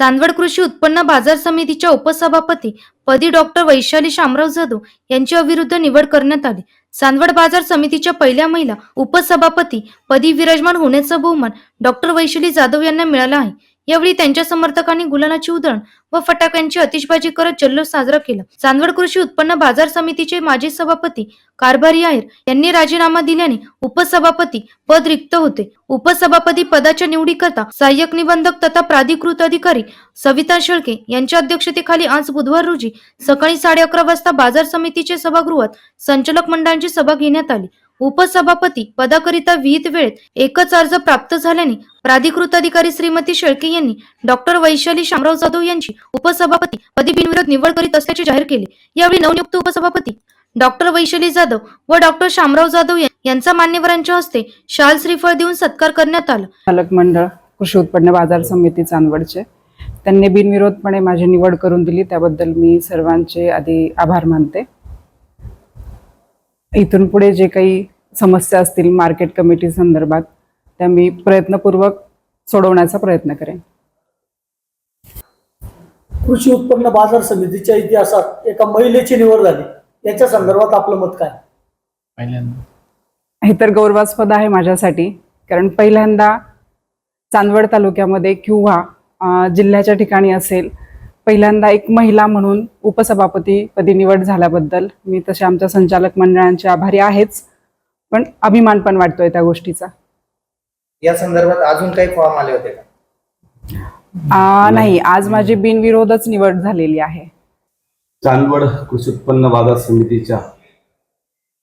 चांदवड कृषी उत्पन्न बाजार समितीच्या उपसभापती पदी डॉक्टर वैशाली शामराव जाधव यांच्या विरुद्ध निवड करण्यात आली. चांदवड बाजार समितीच्या पहिल्या महिला उपसभापती पदी विराजमान होण्याचा बहुमान डॉक्टर वैशाली जाधव यांना मिळाला आहे. यावेळी त्यांच्या समर्थकांनी गुलालाची उधळण व फटाक्यांची अतिशबाजी करत जल्लोष साजरा केला. चांदवड कृषी उत्पन्न बाजार समितीचे माजी सभापती कारभारी आहेर यांनी राजीनामा दिल्याने उपसभापती पद रिक्त होते. उपसभापती पदाच्या निवडीकरता सहाय्यक निबंधक तथा प्राधिकृत अधिकारी सविता शेळके यांच्या अध्यक्षतेखाली आज बुधवार रोजी सकाळी साडे अकरा वाजता बाजार समितीचे सभागृहात संचालक मंडळांची सभा घेण्यात आली. उपसभापती पदाकरिता विहित वेळेत एकच अर्ज प्राप्त झाल्याने प्राधिकृत अधिकारी श्रीमती शेळके यांनी डॉक्टर वैशाली शामराव जाधव यांची उपसभापती पदी बिनविरोध निवड करीत असल्याचे जाहीर केले. यावेळी नवनियुक्त उपसभापती डॉक्टर वैशाली जाधव व डॉक्टर शामराव जाधव यांचा मान्यवरांच्या हस्ते शाल श्रीफळ देऊन सत्कार करण्यात आला. पालक मंडळ कृषी उत्पन्न बाजार समिती चांदवडचे. त्यांनी बिनविरोधपणे माझी निवड करून दिली त्याबद्दल मी सर्वांचे आधी आभार मानते. इथून पुढे जे काही समस्या असतील मार्केट कमिटी संदर्भात त्या मी प्रयत्नपूर्वक सोडवण्याचा प्रयत्न करेन. कृषी उत्पन्न बाजार समितीच्या इतिहासात एका महिलेची निवड झाली. याच्या संदर्भात आपलं मत काय? हे तर गौरवास्पद आहे माझ्यासाठी कारण पहिल्यांदा चांदवड तालुक्यामध्ये किंवा जिल्ह्याच्या ठिकाणी असेल पहिल्यांदा एक महिला म्हणून उपसभापती पदी निवड झाल्याबद्दल मी तसे आमच्या संचालक मंडळांचे आभारी आहेच. पण अभिमान पण वाटतोय त्या गोष्टीचा. या संदर्भात अजून काही फॉर्म आले होते का? आ, नाही आज माझी बिनविरोधच निवड झालेली आहे. चांदवड कृषी उत्पन्न बाजार समितीच्या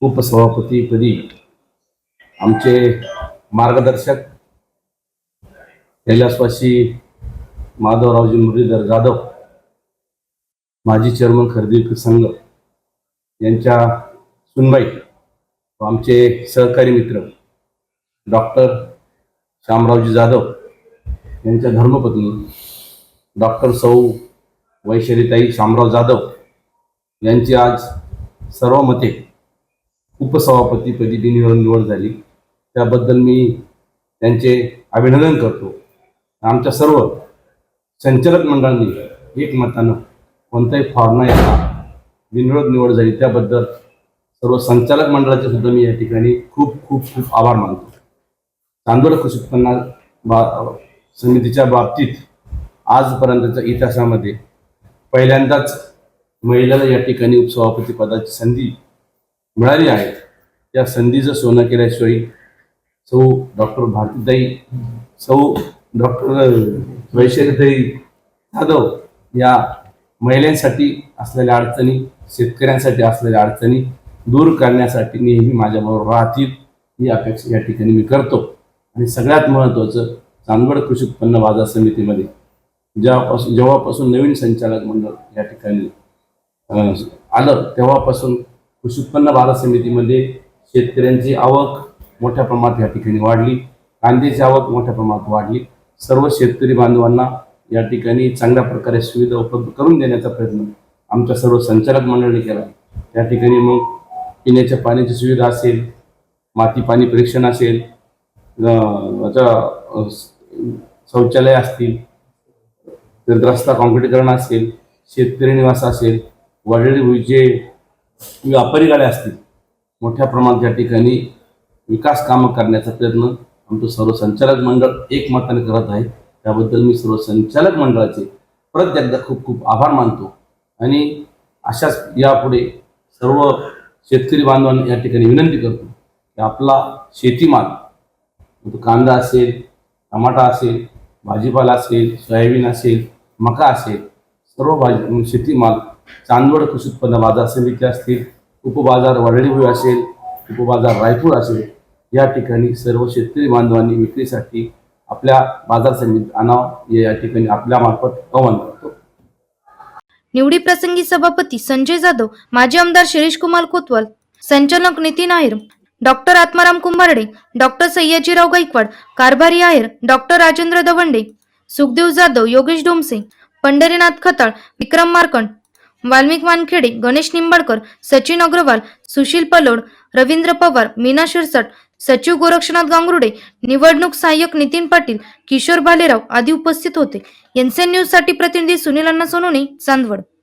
उपसभापतीपदी आमचे मार्गदर्शक कैलासवासी माधवरावजी मुरलीधर जाधव माजी चेअरमन खरेदी संघ यांच्या सुनबाई व आमचे सहकारी मित्र डॉक्टर श्यामरावजी जाधव यांच्या धर्मपत्नी डॉक्टर सौ वैशालीताई शामराव जाधव यांची आज सर्व मते उपसभापतीपदी बिनविरोध निवड झाली. त्याबद्दल मी त्यांचे अभिनंदन करतो. आमच्या सर्व संचालक मंडळांनी एकमतानं कोणताही फॉर्म न येता बिनविरोध निवड झाली त्याबद्दल सर्व संचालक मंडळाचे सुद्धा मी या ठिकाणी खूप खूप खूप आभार मानतो. चांदोड कृषी उत्पन्न बा समितीच्या बाबतीत आजपर्यंतच्या इतिहासामध्ये पहिल्यांदाच महिलेला या ठिकाणी उपसभापती पदाची संधी मिळाली आहे. त्या संधीचं सोनं केल्याशिवाय सौ डॉक्टर भारतीताई सौ डॉक्टर वैशालीताई जाधव या महिलांसाठी असलेल्या अडचणी शेतकऱ्यांसाठी असलेल्या अडचणी दूर करण्यासाठी नेहमी माझ्याबरोबर राहतील ही अपेक्षा या ठिकाणी मी करतो. आणि सगळ्यात महत्त्वाचं चांदवड कृषी उत्पन्न बाजार समितीमध्ये जेव्हापासून जेव्हापासून नवीन संचालक मंडळ या ठिकाणी आलं तेव्हापासून कृषी उत्पन्न बाजार समितीमध्ये शेतकऱ्यांची आवक मोठ्या प्रमाणात या ठिकाणी वाढली कांद्याची आवक मोठ्या प्रमाणात वाढली. सर्व शेतकरी बांधवांना या ठिकाणी चांगल्या प्रकारे सुविधा उपलब्ध करून देण्याचा प्रयत्न आमच्या सर्व संचालक मंडळाने केला. त्या ठिकाणी मग पिण्याच्या पाण्याची सुविधा असेल माती पाणी परीक्षण असेल याचा, शौचालय असतील तर रस्ता काँक्रिटीकरण असेल शेतकरी निवास असेल वडील जे व्यापारी गाड्या असतील मोठ्या प्रमाणात या ठिकाणी विकास कामं करण्याचा प्रयत्न आमचं सर्व संचालक मंडळ एकमताने करत आहे. त्याबद्दल मी सर्व संचालक मंडळाचे परत एकदा खूप खूप आभार मानतो. आणि अशाच यापुढे सर्व शेतकरी बांधवांना या ठिकाणी विनंती करतो की आपला शेतीमाल कांदा असेल टमाटा असेल भाजीपाला असेल सोयाबीन असेल मका असेल सर्व भाजी शेतीमाल चांदवड कृषी उत्पन्न बाजार समिती असतील उपबाजार वडळीभुई असेल उपबाजार रायपूर असेल या ठिकाणी सर्व शेतकरी बांधवांनी विक्रीसाठी आपल्या बाजार समितीत आणावं या ठिकाणी आपल्या मार्फत आव्हान करतो. निवडी प्रसंगी सभापती संजय जाधव माजी आमदार शिरीष कुमार कोतवाल संचालक Nitin Aher doctor Atmaram Kumbharde doctor Sayajirao Gaikwad Karbhari Aher doctor Rajendra Dawande Sukhdev Jadhav Yogesh Domse Pandharinath Khatal Vikram Markand Valmik Wankhede Ganesh Nimbalkar Sachin Agarwal Sushil Palod Ravindra Pawar Meena Shirsat सचिव गोरक्षनाथ गांगरुडे निवडणूक सहाय्यक नितीन पाटील किशोर भालेराव आदी उपस्थित होते. NCN न्यूजसाठी प्रतिनिधी सुनील अण्णा सोनोने चांदवड.